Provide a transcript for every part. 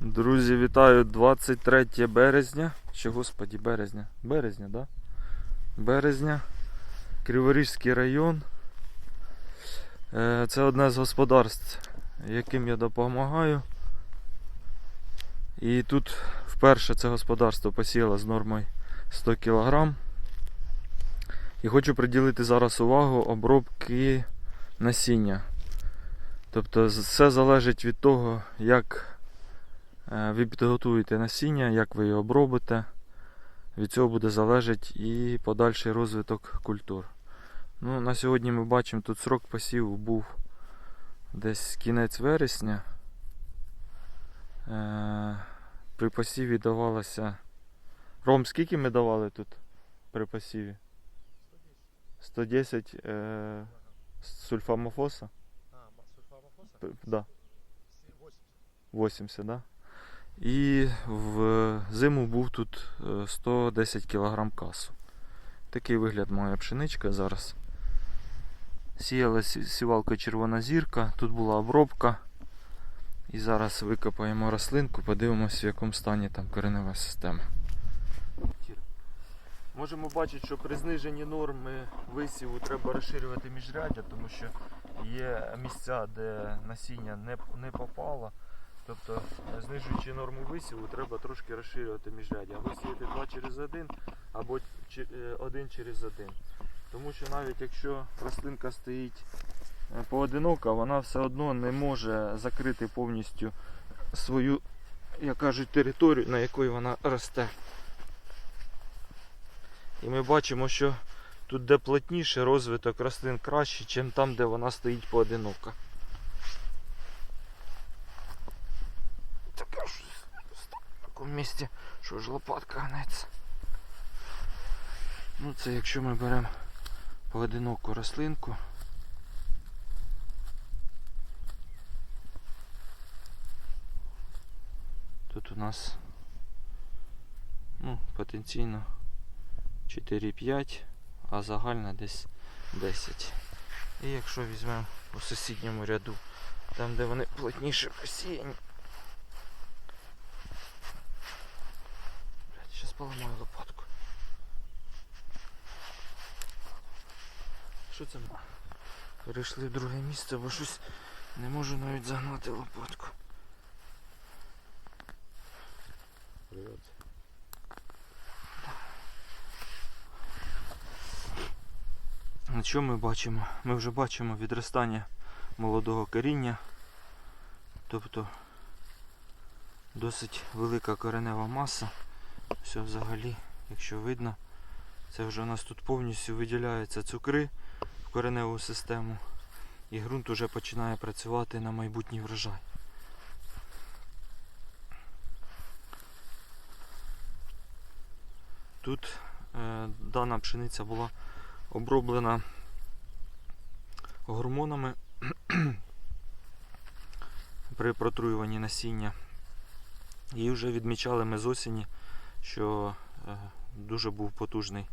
Друзі, вітаю 23 березня. Чи господі, березня? Березня, да? Березня. Криворізький район. Е, Це одне з господарств, яким я допомагаю. І тут вперше це господарство посіяло з нормою 100 кг. І хочу приділити зараз увагу обробки насіння. Тобто все залежить від того, як е, ви підготуєте насіння, як ви його обробите. Від цього буде залежати і подальший розвиток культур. Ну, на сьогодні ми бачимо, тут срок посіву був десь кінець вересня. Е, При посіві давалося. Ром, скільки ми давали тут при посіві? 110 е, сульфамофоса? Да, 80. 80, да? І в зиму був тут е, 110 кг касу. Такий вигляд має пшеничка зараз. Сіяла сівалка червона зірка, тут була обробка. І зараз викопаємо рослинку, подивимося, в якому стані там коренева система. Можемо бачити, що при зниженні норми висіву треба розширювати міжряддя, тому що є місця, де насіння не, не попало. Тобто, е, знижуючи норму висіву, треба трошки розширювати міжряддя. Або сіяти 2 через 1, або 1 через 1. Тому що навіть якщо рослинка стоїть е, поодинока, вона все одно не може закрити повністю свою, як кажуть, територію, на якій вона росте. І ми бачимо, що тут, де плотніше, розвиток рослин краще, ніж там, де вона стоїть поодинока. Таке ж в такому місці, що ж лопатка гнеться. Ну це якщо ми беремо поодиноку рослинку. Тут у нас ну, потенційно 4-5, а загальна десь 10. І якщо візьмемо по сусідньому ряду, там де вони плотніше посіяні. Блядь, зараз поламаю лопатку. Що це? Перейшли в друге місце, бо щось не можу навіть загнати лопатку. Привет. Ну, Що ми бачимо? Ми вже бачимо відростання молодого коріння. Тобто досить велика коренева маса. Все взагалі, якщо видно, це вже у нас тут повністю виділяються цукри в кореневу систему. І ґрунт уже починає працювати на майбутній врожай. Тут е, дана пшениця була оброблена гормонами при протруюванні насіння. І вже відмічали ми з осені, що е, дуже був потужний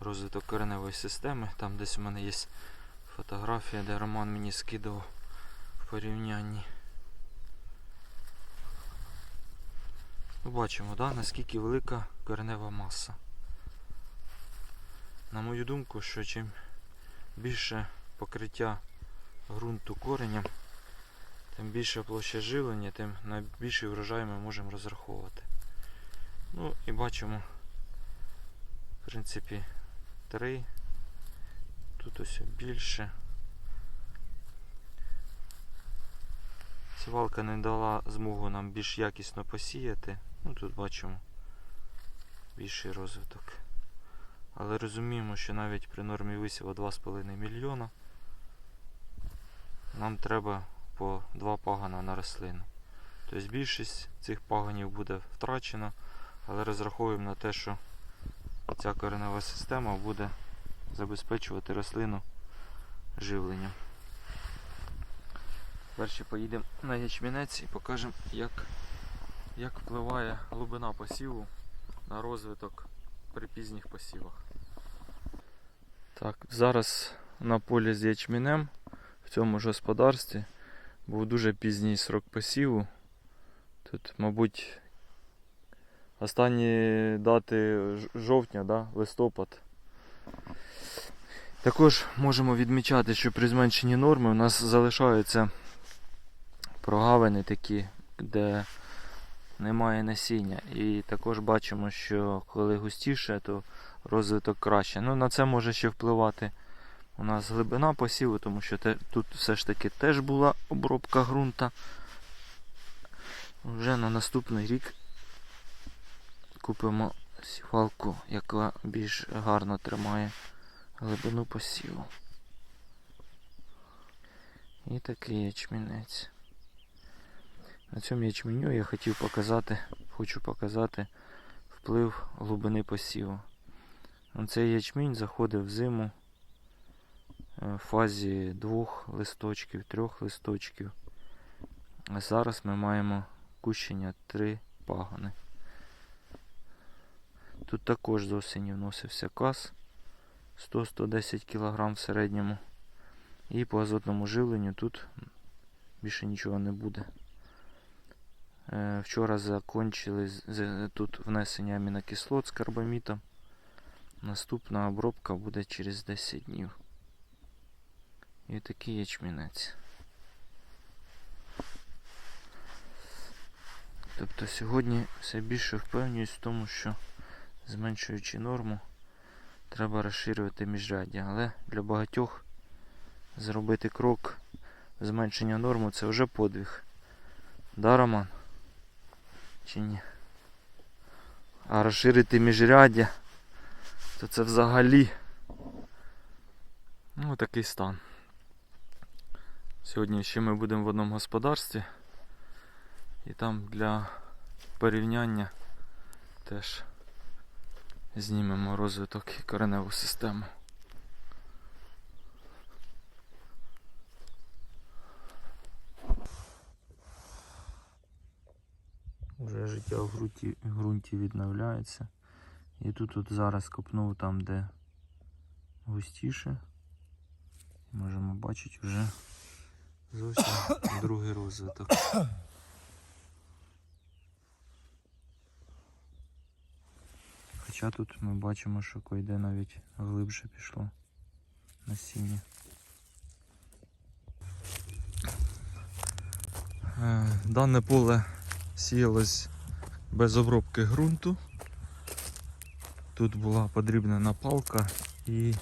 розвиток кореневої системи. Там десь у мене є фотографія, де Роман мені скидував в порівнянні. Ну, Бачимо, да, наскільки велика коренева маса. На мою думку, що чим більше покриття ґрунту коренем, тим більше площа живлення, тим на більший врожай ми можемо розраховувати. Ну і бачимо, в принципі, три. Тут ось більше. Сівалка не дала змогу нам більш якісно посіяти. Ну тут бачимо більший розвиток. Але розуміємо, що навіть при нормі висіву 2,5 мільйона нам треба по два пагана на рослину. Тобто більшість цих паганів буде втрачена, але розраховуємо на те, що ця коренева система буде забезпечувати рослину живленням. Перше поїдемо на ячмінець і покажемо, як, як впливає глибина посіву на розвиток при пізніх посівах. Так, зараз на полі з ячмінем в цьому ж господарстві був дуже пізній срок посіву. Тут, мабуть, останні дати жовтня, да? листопад. Також можемо відмічати, що при зменшенні норми у нас залишаються прогавини такі, де немає насіння. І також бачимо, що коли густіше, то розвиток краще. Ну, на це може ще впливати у нас глибина посіву, тому що те, тут все ж таки теж була обробка ґрунта. Вже на наступний рік купимо сівалку, яка більш гарно тримає глибину посіву. І такий ячмінець. На цьому ячменю я хотів показати, хочу показати вплив глибини посіву. Цей ячмінь заходив в зиму е, в фазі двох листочків, трьох листочків. А зараз ми маємо кущення три пагони. Тут також з осені вносився каз 100-110 кг в середньому. І по азотному живленню тут більше нічого не буде. Е, Вчора закончили тут внесення амінокислот з карбамітом. Наступна обробка буде через 10 днів. І такий ячмінець. Тобто сьогодні все більше впевнююсь в тому, що зменшуючи норму, треба розширювати міжряддя. Але для багатьох зробити крок зменшення норми це вже подвиг. Да, Роман? Чи ні? А розширити міжряддя, то це взагалі ну, такий стан. Сьогодні ще ми будемо в одному господарстві. І там для порівняння теж знімемо розвиток і кореневу систему. Вже життя в ґрунті, ґрунті відновляється. І тут от зараз копнув там, де густіше. Можемо бачити вже зовсім другий розвиток. Хоча тут ми бачимо, що койде навіть глибше пішло насіння. Е, Дане поле сіялось без обробки ґрунту. Тут була подрібнена палка і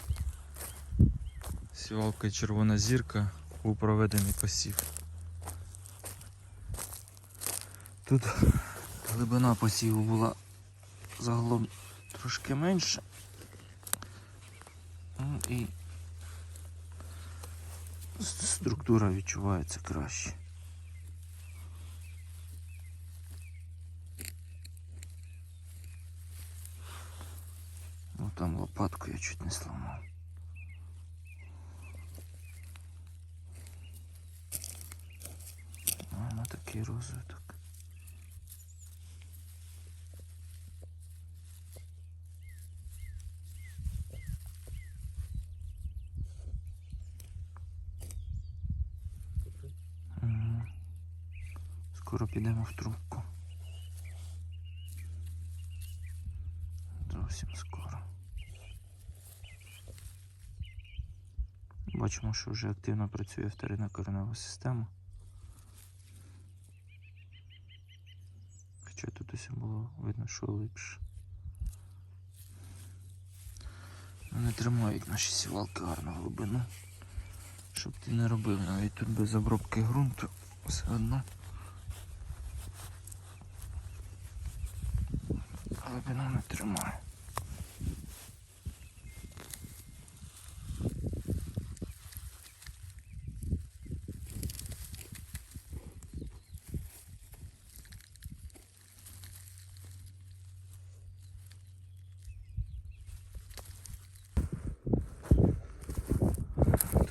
сівалка червона зірка у проведений посів. Тут глибина посіву була загалом трошки менше. Ну і структура відчувається краще. Там лопатку я чуть не сломав. А, ну такий розвиток. Скоро підемо в трубку. Зовсім скоро. Бачимо, що вже активно працює вторинна коренева система. Хоча тут усе було видно, що липше. Не тримають наші сівалки гарну глибину. Щоб ти не робив навіть тут без обробки ґрунту все одно. Глибину не тримає.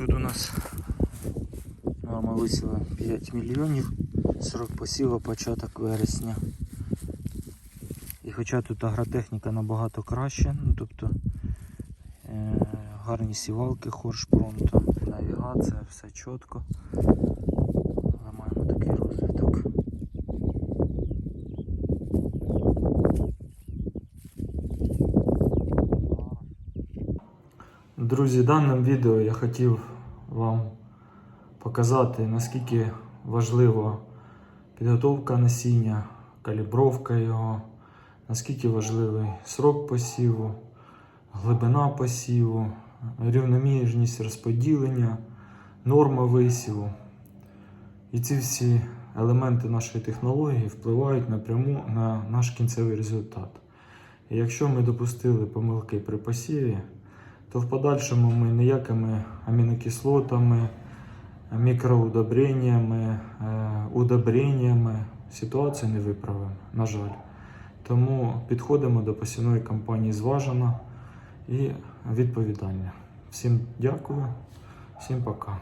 тут у нас норма висіла 5 мільйонів, срок посіву початок вересня. І хоча тут агротехніка набагато краще, ну тобто е гарні сівалки, хоршпром, там, навігація, все чітко. Але маємо такий розвиток. Друзі, в даному відео я хотів вам показати, наскільки важлива підготовка насіння, калібровка його, наскільки важливий срок посіву, глибина посіву, рівномірність розподілення, норма висіву. І ці всі елементи нашої технології впливають напряму на наш кінцевий результат. І якщо ми допустили помилки при посіві, то в подальшому ми ніякими амінокислотами, мікроудобреннями, е, удобреннями ситуацію не виправимо, на жаль. Тому підходимо до посівної кампанії зважено і відповідально. Всім дякую, всім пока.